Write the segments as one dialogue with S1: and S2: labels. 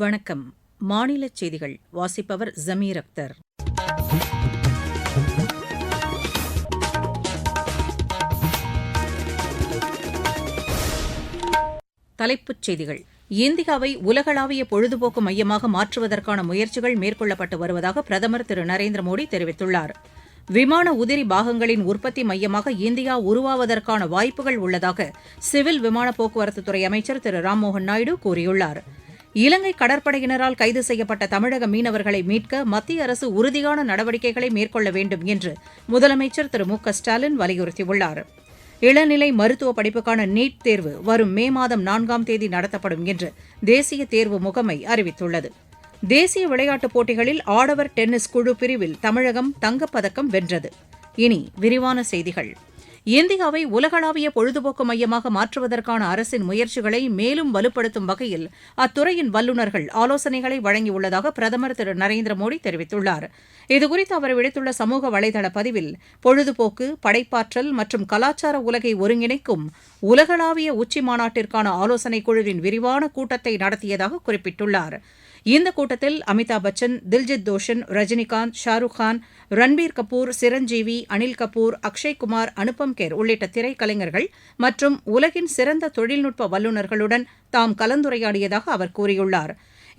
S1: வணக்கம் மாநில செய்திகள் வாசிப்பவர் ஜமீர் அக்தர் தலைப்புச் செய்திகள் இந்தியாவை உலகளாவிய பொழுதுபோக்கு மையமாக மாற்றுவதற்கான முயற்சிகள் மேற்கொள்ளப்பட்டு வருவதாக பிரதமர் திரு நரேந்திர மோடி தெரிவித்துள்ளார் விமான உதிரி பாகங்களின் உற்பத்தி மையமாக இந்தியா உருவாவதற்கான வாய்ப்புகள் உள்ளதாக சிவில் விமான போக்குவரத்துத்துறை அமைச்சர் திரு ராம்மோகன் நாயுடு கூறியுள்ளாா் இலங்கை கடற்படையினரால் கைது செய்யப்பட்ட தமிழக மீனவர்களை மீட்க மத்திய அரசு உறுதியான நடவடிக்கைகளை மேற்கொள்ள வேண்டும் என்று முதலமைச்சர் திரு மு க ஸ்டாலின் வலியுறுத்தியுள்ளார் இளநிலை மருத்துவ படிப்புக்கான நீட் தேர்வு வரும் மே மாதம் நான்காம் தேதி நடத்தப்படும் என்று தேசிய தேர்வு முகமை அறிவித்துள்ளது தேசிய விளையாட்டுப் போட்டிகளில் ஆடவர் டென்னிஸ் குழு பிரிவில் தமிழகம் தங்கப்பதக்கம் வென்றது இனி விரிவான செய்திகள் இந்தியாவை உலகளாவிய பொழுதுபோக்கு மையமாக மாற்றுவதற்கான அரசின் முயற்சிகளை மேலும் வலுப்படுத்தும் வகையில் அத்துறையின் வல்லுநர்கள் ஆலோசனைகளை வழங்கியுள்ளதாக பிரதமர் திரு நரேந்திர மோடி தெரிவித்துள்ளார் இதுகுறித்து அவர் விடுத்துள்ள சமூக வலைதள பதிவில் பொழுதுபோக்கு படைப்பாற்றல் மற்றும் கலாச்சார உலகை ஒருங்கிணைக்கும் உலகளாவிய உச்சி மாநாட்டிற்கான ஆலோசனைக் குழுவின் விரிவான கூட்டத்தை நடத்தியதாக குறிப்பிட்டுள்ளாா் இந்த கூட்டத்தில் அமிதாப் பச்சன் தில்ஜித் தோஷன் ரஜினிகாந்த் ஷாருக் கான் ரன்பீர் கபூர் சிரஞ்சீவி அனில் கபூர் அக்ஷய்குமார் அனுபம் கேர் உள்ளிட்ட திரைக்கலைஞர்கள் மற்றும் உலகின் சிறந்த தொழில்நுட்ப வல்லுநர்களுடன் தாம் கலந்துரையாடியதாக அவர் கூறியுள்ளார்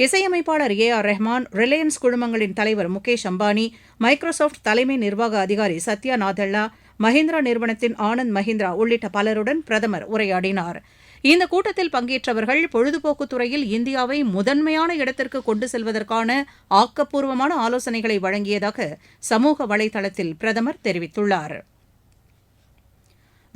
S1: இசையமைப்பாளர் ஏ ஆர் ரஹ்மான் ரிலையன்ஸ் குழுமங்களின் தலைவர் முகேஷ் அம்பானி மைக்ரோசாப்ட் தலைமை நிர்வாக அதிகாரி சத்யா நாதெல்லா மஹிந்திரா நிறுவனத்தின் ஆனந்த் மஹிந்திரா உள்ளிட்ட பலருடன் பிரதமர் உரையாடினாா் இந்த கூட்டத்தில் பங்கேற்றவர்கள் பொழுதுபோக்கு துறையில் இந்தியாவை முதன்மையான இடத்திற்கு கொண்டு செல்வதற்கான ஆக்கப்பூர்வமான ஆலோசனைகளை வழங்கியதாக சமூக வலைதளத்தில் பிரதமர் தெரிவித்துள்ளாா்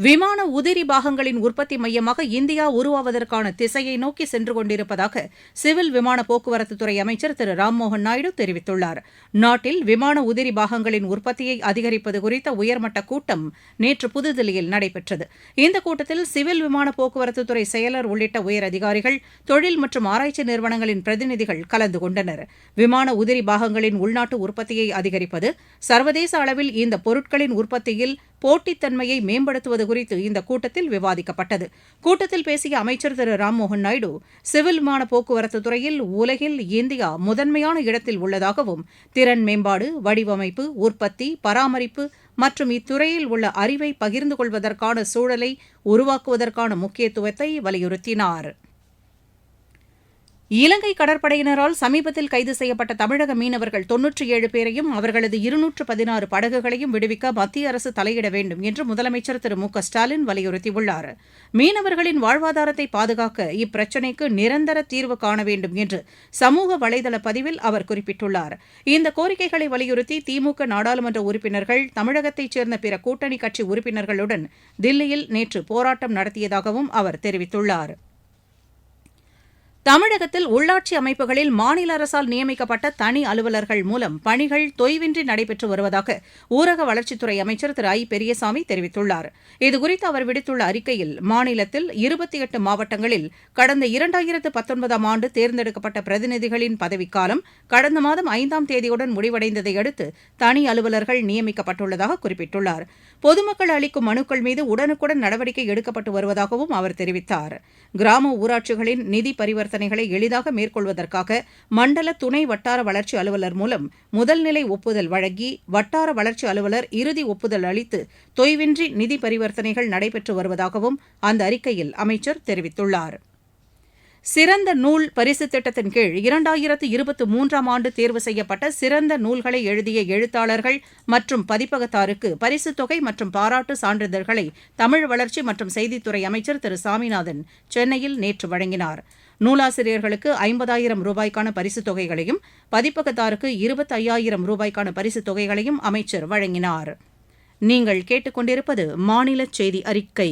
S1: விமான உதிரி பாகங்களின் உற்பத்தி மையமாக இந்தியா உருவாவதற்கான திசையை நோக்கி சென்று கொண்டிருப்பதாக சிவில் விமான போக்குவரத்துத்துறை அமைச்சர் திரு ராம்மோகன் நாயுடு தெரிவித்துள்ளார் நாட்டில் விமான உதிரி பாகங்களின் உற்பத்தியை அதிகரிப்பது குறித்த உயர்மட்ட கூட்டம் நேற்று புதுதில்லியில் நடைபெற்றது இந்த கூட்டத்தில் சிவில் விமான போக்குவரத்துத்துறை செயலர் உள்ளிட்ட உயர் அதிகாரிகள் தொழில் மற்றும் ஆராய்ச்சி நிறுவனங்களின் பிரதிநிதிகள் கலந்து கொண்டனர் விமான உதிரி பாகங்களின் உள்நாட்டு உற்பத்தியை அதிகரிப்பது சர்வதேச அளவில் இந்த பொருட்களின் உற்பத்தியில் போட்டித்தன்மையை மேம்படுத்துவது குறித்து இந்த கூட்டத்தில் விவாதிக்கப்பட்டது கூட்டத்தில் பேசிய அமைச்சர் திரு ராம்மோகன் நாயுடு சிவில் விமான போக்குவரத்து துறையில் உலகில் இந்தியா முதன்மையான இடத்தில் உள்ளதாகவும் திறன் மேம்பாடு வடிவமைப்பு உற்பத்தி பராமரிப்பு மற்றும் இத்துறையில் உள்ள அறிவை பகிர்ந்து கொள்வதற்கான சூழலை உருவாக்குவதற்கான முக்கியத்துவத்தை வலியுறுத்தினாா் இலங்கை கடற்படையினரால் சமீபத்தில் கைது செய்யப்பட்ட தமிழக மீனவர்கள் தொன்னூற்றி ஏழு பேரையும் அவர்களது இருநூற்று பதினாறு படகுகளையும் விடுவிக்க மத்திய அரசு தலையிட வேண்டும் என்று முதலமைச்சர் திரு மு க ஸ்டாலின் வலியுறுத்தியுள்ளார் மீனவர்களின் வாழ்வாதாரத்தை பாதுகாக்க இப்பிரச்சினைக்கு நிரந்தர தீர்வு காண வேண்டும் என்று சமூக வலைதள பதிவில் அவர் குறிப்பிட்டுள்ளார் இந்த கோரிக்கைகளை வலியுறுத்தி திமுக நாடாளுமன்ற உறுப்பினர்கள் தமிழகத்தைச் சேர்ந்த பிற கூட்டணி கட்சி உறுப்பினர்களுடன் தில்லியில் நேற்று போராட்டம் நடத்தியதாகவும் அவர் தெரிவித்துள்ளாா் தமிழகத்தில் உள்ளாட்சி அமைப்புகளில் மாநில அரசால் நியமிக்கப்பட்ட தனி அலுவலர்கள் மூலம் பணிகள் தொய்வின்றி நடைபெற்று வருவதாக ஊரக வளர்ச்சித்துறை அமைச்சர் திரு ஐ பெரியசாமி தெரிவித்துள்ளார் இதுகுறித்து அவர் விடுத்துள்ள அறிக்கையில் மாநிலத்தில் இருபத்தி எட்டு மாவட்டங்களில் கடந்த இரண்டாயிரத்து பத்தொன்பதாம் ஆண்டு தேர்ந்தெடுக்கப்பட்ட பிரதிநிதிகளின் பதவிக்காலம் கடந்த மாதம் ஐந்தாம் தேதியுடன் முடிவடைந்ததை அடுத்து தனி அலுவலர்கள் நியமிக்கப்பட்டுள்ளதாக குறிப்பிட்டுள்ளார் பொதுமக்கள் அளிக்கும் மனுக்கள் மீது உடனுக்குடன் நடவடிக்கை எடுக்கப்பட்டு வருவதாகவும் அவர் தெரிவித்தார் கிராம ஊராட்சிகளின் நிதி பரிவர்த்தனை பரிவர்த்தனைகளை எளிதாக மேற்கொள்வதற்காக மண்டல துணை வட்டார வளர்ச்சி அலுவலர் மூலம் முதல்நிலை ஒப்புதல் வழங்கி வட்டார வளர்ச்சி அலுவலர் இறுதி ஒப்புதல் அளித்து தொய்வின்றி நிதி பரிவர்த்தனைகள் நடைபெற்று வருவதாகவும் அந்த அறிக்கையில் அமைச்சர் தெரிவித்துள்ளாா் சிறந்த நூல் பரிசு திட்டத்தின் கீழ் இரண்டாயிரத்து இருபத்தி மூன்றாம் ஆண்டு தேர்வு செய்யப்பட்ட சிறந்த நூல்களை எழுதிய எழுத்தாளர்கள் மற்றும் பதிப்பகத்தாருக்கு பரிசுத் தொகை மற்றும் பாராட்டு சான்றிதழ்களை தமிழ் வளர்ச்சி மற்றும் செய்தித்துறை அமைச்சர் திரு சாமிநாதன் சென்னையில் நேற்று வழங்கினார் நூலாசிரியர்களுக்கு ஐம்பதாயிரம் ரூபாய்க்கான பரிசுத் தொகைகளையும் பதிப்பகத்தாருக்கு இருபத்தி ஐயாயிரம் ரூபாய்க்கான பரிசுத் தொகைகளையும் அமைச்சர் வழங்கினார் நீங்கள் கேட்டுக்கொண்டிருப்பது மாநில செய்தி அறிக்கை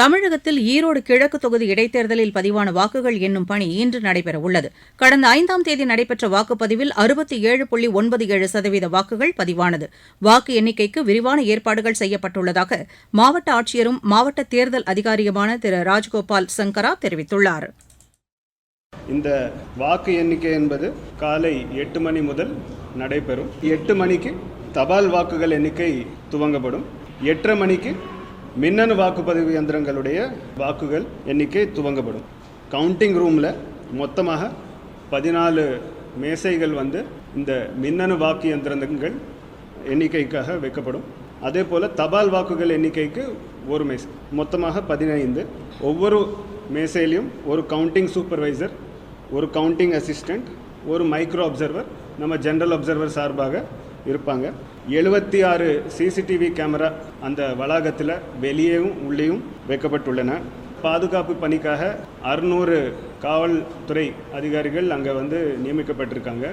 S1: தமிழகத்தில் ஈரோடு கிழக்கு தொகுதி இடைத்தேர்தலில் பதிவான வாக்குகள் எண்ணும் பணி இன்று நடைபெறவுள்ளது கடந்த ஐந்தாம் தேதி நடைபெற்ற வாக்குப்பதிவில் அறுபத்தி ஏழு புள்ளி ஒன்பது ஏழு சதவீத வாக்குகள் பதிவானது வாக்கு எண்ணிக்கைக்கு விரிவான ஏற்பாடுகள் செய்யப்பட்டுள்ளதாக மாவட்ட ஆட்சியரும் மாவட்ட தேர்தல் அதிகாரியுமான திரு ராஜ்கோபால் சங்கரா தெரிவித்துள்ளார்
S2: இந்த வாக்கு எண்ணிக்கை என்பது காலை எட்டு மணி முதல் நடைபெறும் எட்டு மணிக்கு தபால் வாக்குகள் எண்ணிக்கை துவங்கப்படும் எட்டரை மணிக்கு மின்னணு வாக்குப்பதிவு இயந்திரங்களுடைய வாக்குகள் எண்ணிக்கை துவங்கப்படும் கவுண்டிங் ரூமில் மொத்தமாக பதினாலு மேசைகள் வந்து இந்த மின்னணு வாக்கு இயந்திரங்கள் எண்ணிக்கைக்காக வைக்கப்படும் அதே போல் தபால் வாக்குகள் எண்ணிக்கைக்கு ஒரு மேசை மொத்தமாக பதினைந்து ஒவ்வொரு மேசையிலையும் ஒரு கவுண்டிங் சூப்பர்வைசர் ஒரு கவுண்டிங் அசிஸ்டண்ட் ஒரு மைக்ரோ அப்சர்வர் நம்ம ஜென்ரல் அப்சர்வர் சார்பாக இருப்பாங்க எழுபத்தி ஆறு சிசிடிவி கேமரா அந்த வளாகத்தில் வெளியேவும் உள்ளேயும் வைக்கப்பட்டுள்ளன பாதுகாப்பு பணிக்காக அறுநூறு காவல்துறை அதிகாரிகள் அங்கே வந்து
S1: நியமிக்கப்பட்டிருக்காங்க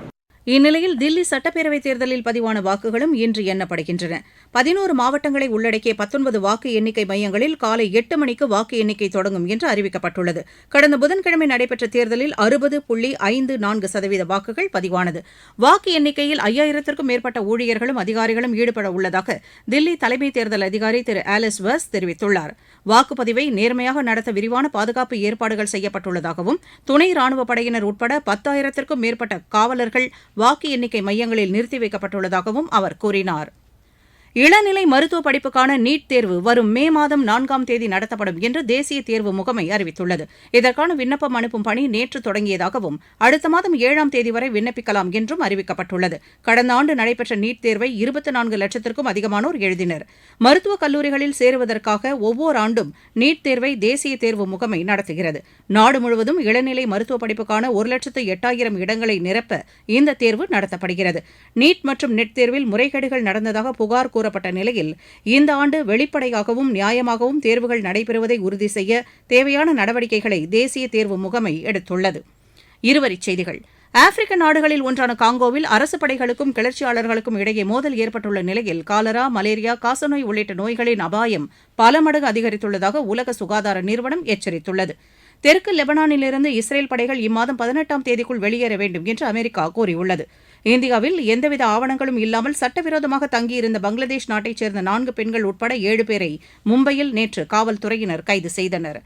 S1: இந்நிலையில் தில்லி சட்டப்பேரவைத் தேர்தலில் பதிவான வாக்குகளும் இன்று எண்ணப்படுகின்றன பதினோரு மாவட்டங்களை உள்ளடக்கிய பத்தொன்பது வாக்கு எண்ணிக்கை மையங்களில் காலை எட்டு மணிக்கு வாக்கு எண்ணிக்கை தொடங்கும் என்று அறிவிக்கப்பட்டுள்ளது கடந்த புதன்கிழமை நடைபெற்ற தேர்தலில் அறுபது புள்ளி ஐந்து நான்கு சதவீத வாக்குகள் பதிவானது வாக்கு எண்ணிக்கையில் ஐயாயிரத்திற்கும் மேற்பட்ட ஊழியர்களும் அதிகாரிகளும் ஈடுபட உள்ளதாக தில்லி தலைமை தேர்தல் அதிகாரி திரு ஆலிஸ் வஸ் தெரிவித்துள்ளார் வாக்குப்பதிவை நேர்மையாக நடத்த விரிவான பாதுகாப்பு ஏற்பாடுகள் செய்யப்பட்டுள்ளதாகவும் துணை ராணுவப் படையினர் உட்பட பத்தாயிரத்திற்கும் மேற்பட்ட காவலர்கள் வாக்கு எண்ணிக்கை மையங்களில் நிறுத்தி வைக்கப்பட்டுள்ளதாகவும் அவர் கூறினாா் இளநிலை மருத்துவ படிப்புக்கான நீட் தேர்வு வரும் மே மாதம் நான்காம் தேதி நடத்தப்படும் என்று தேசிய தேர்வு முகமை அறிவித்துள்ளது இதற்கான விண்ணப்பம் அனுப்பும் பணி நேற்று தொடங்கியதாகவும் அடுத்த மாதம் ஏழாம் தேதி வரை விண்ணப்பிக்கலாம் என்றும் அறிவிக்கப்பட்டுள்ளது கடந்த ஆண்டு நடைபெற்ற நீட் தேர்வை இருபத்தி நான்கு லட்சத்திற்கும் அதிகமானோர் எழுதினர் மருத்துவக் கல்லூரிகளில் சேருவதற்காக ஒவ்வொரு ஆண்டும் நீட் தேர்வை தேசிய தேர்வு முகமை நடத்துகிறது நாடு முழுவதும் இளநிலை மருத்துவ படிப்புக்கான ஒரு லட்சத்து எட்டாயிரம் இடங்களை நிரப்ப இந்த தேர்வு நடத்தப்படுகிறது நீட் மற்றும் நெட் தேர்வில் முறைகேடுகள் நடந்ததாக புகார் கூறப்பட்ட நிலையில் இந்த ஆண்டு வெளிப்படையாகவும் நியாயமாகவும் தேர்வுகள் நடைபெறுவதை உறுதி செய்ய தேவையான நடவடிக்கைகளை தேசிய தேர்வு முகமை எடுத்துள்ளது இருவரிச் செய்திகள் ஆப்பிரிக்க நாடுகளில் ஒன்றான காங்கோவில் அரசு படைகளுக்கும் கிளர்ச்சியாளர்களுக்கும் இடையே மோதல் ஏற்பட்டுள்ள நிலையில் காலரா மலேரியா காசநோய் உள்ளிட்ட நோய்களின் அபாயம் பல மடங்கு அதிகரித்துள்ளதாக உலக சுகாதார நிறுவனம் எச்சரித்துள்ளது தெற்கு லெபனானிலிருந்து இஸ்ரேல் படைகள் இம்மாதம் பதினெட்டாம் தேதிக்குள் வெளியேற வேண்டும் என்று அமெரிக்கா கூறியுள்ளது இந்தியாவில் எந்தவித ஆவணங்களும் இல்லாமல் சட்டவிரோதமாக தங்கியிருந்த பங்களாதேஷ் நாட்டைச் சேர்ந்த நான்கு பெண்கள் உட்பட ஏழு பேரை மும்பையில் நேற்று காவல்துறையினர் கைது செய்தனர்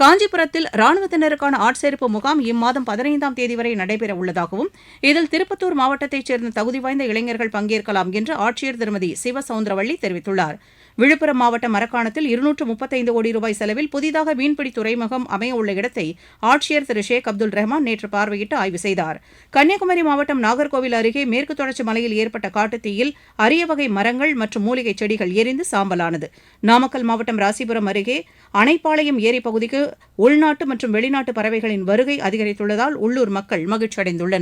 S1: காஞ்சிபுரத்தில் ராணுவத்தினருக்கான ஆட்சேர்ப்பு முகாம் இம்மாதம் பதினைந்தாம் தேதி வரை நடைபெற உள்ளதாகவும் இதில் திருப்பத்தூர் மாவட்டத்தைச் சேர்ந்த தகுதி வாய்ந்த இளைஞர்கள் பங்கேற்கலாம் என்று ஆட்சியர் திருமதி சிவசவுந்தரவள்ளி தெரிவித்துள்ளாா் விழுப்புரம் மாவட்டம் மரக்காணத்தில் இருநூற்று முப்பத்தைந்து கோடி ரூபாய் செலவில் புதிதாக மீன்பிடி துறைமுகம் அமைய உள்ள இடத்தை ஆட்சியர் திரு ஷேக் அப்துல் ரஹ்மான் நேற்று பார்வையிட்டு ஆய்வு செய்தார் கன்னியாகுமரி மாவட்டம் நாகர்கோவில் அருகே மேற்கு தொடர்ச்சி மலையில் ஏற்பட்ட காட்டுத்தீயில் அரிய வகை மரங்கள் மற்றும் மூலிகை செடிகள் எரிந்து சாம்பலானது நாமக்கல் மாவட்டம் ராசிபுரம் அருகே அணைப்பாளையம் ஏரி பகுதிக்கு உள்நாட்டு மற்றும் வெளிநாட்டு பறவைகளின் வருகை அதிகரித்துள்ளதால் உள்ளூர் மக்கள் மகிழ்ச்சியடைந்துள்ளனா்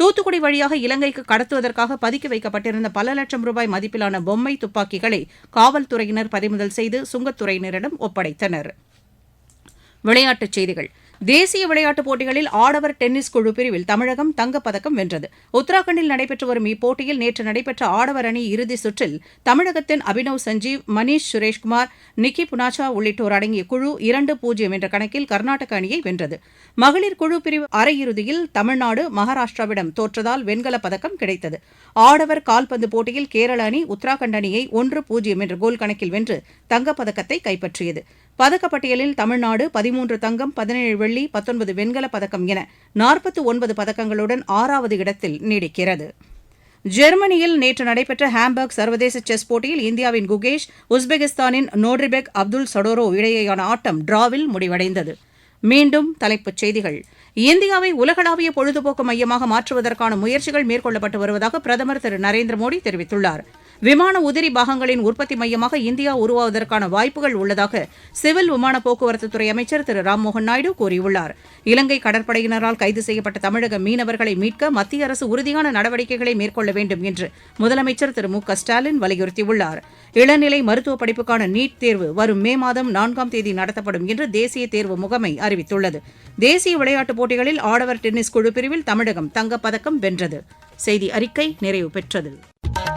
S1: தூத்துக்குடி வழியாக இலங்கைக்கு கடத்துவதற்காக பதுக்கி வைக்கப்பட்டிருந்த பல லட்சம் ரூபாய் மதிப்பிலான பொம்மை துப்பாக்கிகளை காவல்துறையினர் பறிமுதல் செய்து சுங்கத்துறையினரிடம் ஒப்படைத்தனர் விளையாட்டுச் செய்திகள் தேசிய விளையாட்டுப் போட்டிகளில் ஆடவர் டென்னிஸ் குழு பிரிவில் தமிழகம் தங்கப்பதக்கம் வென்றது உத்தராகண்டில் நடைபெற்று வரும் இப்போட்டியில் நேற்று நடைபெற்ற ஆடவர் அணி இறுதிச் சுற்றில் தமிழகத்தின் அபினவ் சஞ்சீவ் மணீஷ் சுரேஷ்குமார் நிக்கி புனாச்சா உள்ளிட்டோர் அடங்கிய குழு இரண்டு பூஜ்ஜியம் என்ற கணக்கில் கர்நாடக அணியை வென்றது மகளிர் குழு பிரிவு அரையிறுதியில் தமிழ்நாடு மகாராஷ்டிராவிடம் தோற்றதால் வெண்கலப் பதக்கம் கிடைத்தது ஆடவர் கால்பந்து போட்டியில் கேரள அணி உத்தராகண்ட் அணியை ஒன்று பூஜ்ஜியம் என்ற கோல் கணக்கில் வென்று தங்கப்பதக்கத்தை கைப்பற்றியது பதக்கப்பட்டியலில் தமிழ்நாடு பதிமூன்று தங்கம் பதினேழு வெள்ளி பத்தொன்பது வெண்கலப் பதக்கம் என நாற்பத்து ஒன்பது பதக்கங்களுடன் ஆறாவது இடத்தில் நீடிக்கிறது ஜெர்மனியில் நேற்று நடைபெற்ற ஹாம்பர்க் சர்வதேச செஸ் போட்டியில் இந்தியாவின் குகேஷ் உஸ்பெகிஸ்தானின் நோட்ரிபெக் அப்துல் சடோரோ இடையேயான ஆட்டம் டிராவில் முடிவடைந்தது மீண்டும் தலைப்புச் செய்திகள் இந்தியாவை உலகளாவிய பொழுதுபோக்கு மையமாக மாற்றுவதற்கான முயற்சிகள் மேற்கொள்ளப்பட்டு வருவதாக பிரதமர் திரு நரேந்திர மோடி தெரிவித்துள்ளாா் விமான உதிரி பாகங்களின் உற்பத்தி மையமாக இந்தியா உருவாவதற்கான வாய்ப்புகள் உள்ளதாக சிவில் விமான துறை அமைச்சர் திரு ராம்மோகன் நாயுடு கூறியுள்ளார் இலங்கை கடற்படையினரால் கைது செய்யப்பட்ட தமிழக மீனவர்களை மீட்க மத்திய அரசு உறுதியான நடவடிக்கைகளை மேற்கொள்ள வேண்டும் என்று முதலமைச்சர் திரு மு க ஸ்டாலின் வலியுறுத்தியுள்ளார் இளநிலை மருத்துவ படிப்புக்கான நீட் தேர்வு வரும் மே மாதம் நான்காம் தேதி நடத்தப்படும் என்று தேசிய தேர்வு முகமை அறிவித்துள்ளது தேசிய விளையாட்டுப் போட்டிகளில் ஆடவர் டென்னிஸ் குழு பிரிவில் தமிழகம் தங்கப்பதக்கம் வென்றது செய்தி அறிக்கை நிறைவு பெற்றது